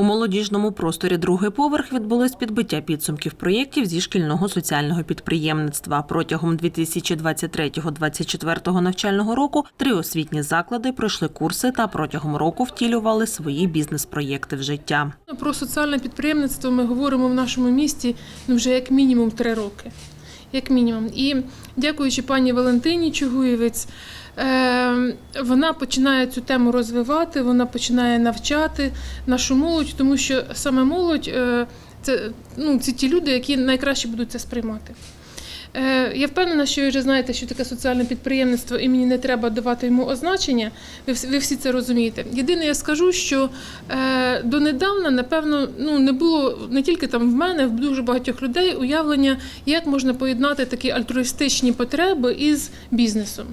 У молодіжному просторі другий поверх відбулось підбиття підсумків проєктів зі шкільного соціального підприємництва. Протягом 2023-2024 навчального року три освітні заклади пройшли курси та протягом року втілювали свої бізнес-проєкти в життя. Про соціальне підприємництво ми говоримо в нашому місті ну, вже як мінімум три роки. Як мінімум. І дякуючи пані Валентині Чугуєвець, е, вона починає цю тему розвивати, вона починає навчати нашу молодь, тому що саме молодь е, це, ну, це ті люди, які найкраще будуть це сприймати. Е, Я впевнена, що ви вже знаєте, що таке соціальне підприємництво, і мені не треба давати йому означення. Ви, всі- це розумієте. Єдине, я скажу, що е, донедавна, напевно, ну не було не тільки там в мене, в дуже багатьох людей уявлення, як можна поєднати такі альтруїстичні потреби із бізнесом.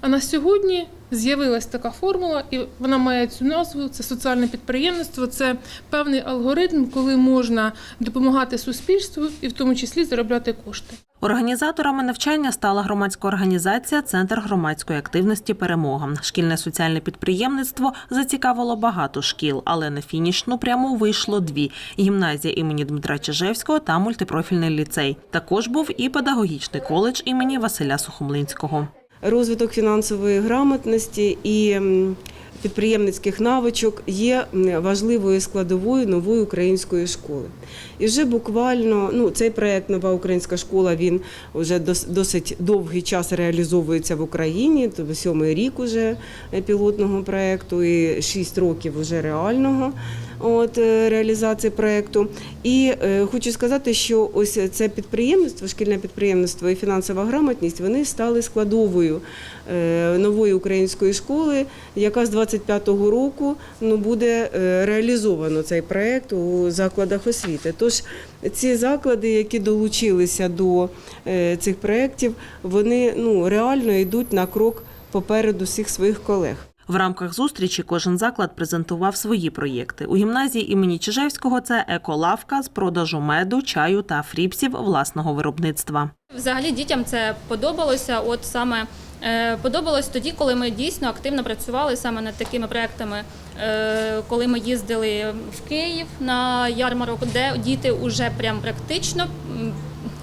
А на сьогодні з'явилась така формула, і вона має цю назву: це соціальне підприємництво, це певний алгоритм, коли можна допомагати суспільству і в тому числі заробляти кошти. Організаторами навчання стала громадська організація Центр громадської активності Перемога. Шкільне соціальне підприємництво зацікавило багато шкіл, але на фінішну пряму вийшло дві: гімназія імені Дмитра Чижевського та мультипрофільний ліцей. Також був і педагогічний коледж імені Василя Сухомлинського. Розвиток фінансової грамотності і підприємницьких навичок є важливою складовою нової української школи. І вже буквально ну, цей проект Нова українська школа він вже досить довгий час реалізовується в Україні, тобто сьомий рік уже е, пілотного проекту і шість років вже реального от, е, реалізації проекту. І е, хочу сказати, що ось це підприємництво, шкільне підприємництво і фінансова грамотність вони стали складовою е, нової української школи, яка з 25-го року ну, буде реалізовано цей проект у закладах освіти. Тож ці заклади, які долучилися до цих проєктів, вони ну, реально йдуть на крок попереду всіх своїх колег. В рамках зустрічі кожен заклад презентував свої проєкти. У гімназії імені Чижевського це еколавка з продажу меду, чаю та фріпсів власного виробництва. Взагалі дітям це подобалося. От саме е, подобалось тоді, коли ми дійсно активно працювали саме над такими проектами. Е, коли ми їздили в Київ на ярмарок, де діти вже прям практично.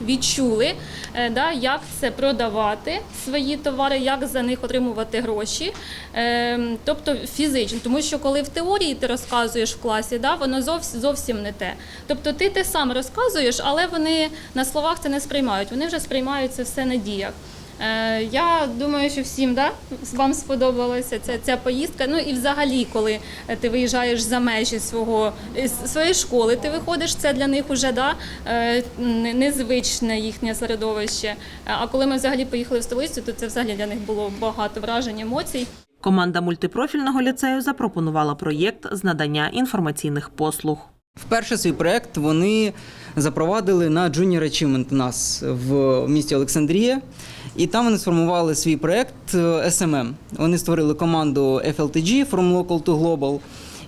Відчули, е, да, як це продавати свої товари, як за них отримувати гроші, е, тобто фізично. Тому що коли в теорії ти розказуєш в класі, да, воно зовсім, зовсім не те. Тобто ти те сам розказуєш, але вони на словах це не сприймають. Вони вже сприймають це все на діях. Е, Я думаю, що всім да, вам сподобалася ця, ця поїздка. Ну і взагалі, коли ти виїжджаєш за межі свого е, своєї школи, ти виходиш, це для них уже да, е, незвичне їхнє середовище. А коли ми взагалі поїхали в столицю, то це взагалі для них було багато вражень, емоцій. Команда мультипрофільного ліцею запропонувала проєкт з надання інформаційних послуг. Вперше свій проект вони запровадили на Junior Achievement у нас в місті Олександрія. І там вони сформували свій проект е, SMM. Вони створили команду FLTG From Local to Global.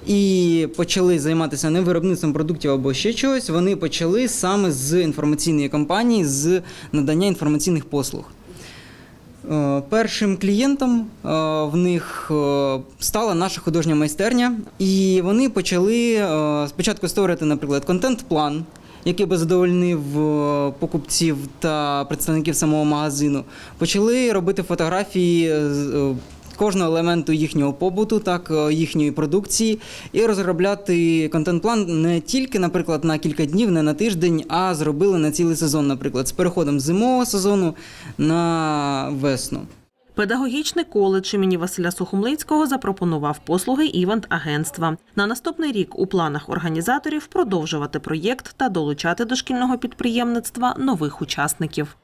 І почали займатися не виробництвом продуктів або ще чогось. Вони почали саме з інформаційної кампанії, з надання інформаційних послуг. Е, Першим клієнтом е, в них е, стала наша художня майстерня, і вони почали спочатку створити, наприклад, контент-план, який би задовольнив покупців та представників самого магазину. Почали робити фотографії кожного елементу їхнього побуту, так е, їхньої продукції, і розробляти контент-план не тільки, наприклад, на кілька днів, не на тиждень, а зробили на цілий сезон, наприклад, з переходом зимового сезону на весну. Педагогічний коледж імені Василя Сухомлинського запропонував послуги івент-агентства. На наступний рік у планах організаторів продовжувати проєкт та долучати до шкільного підприємництва нових учасників.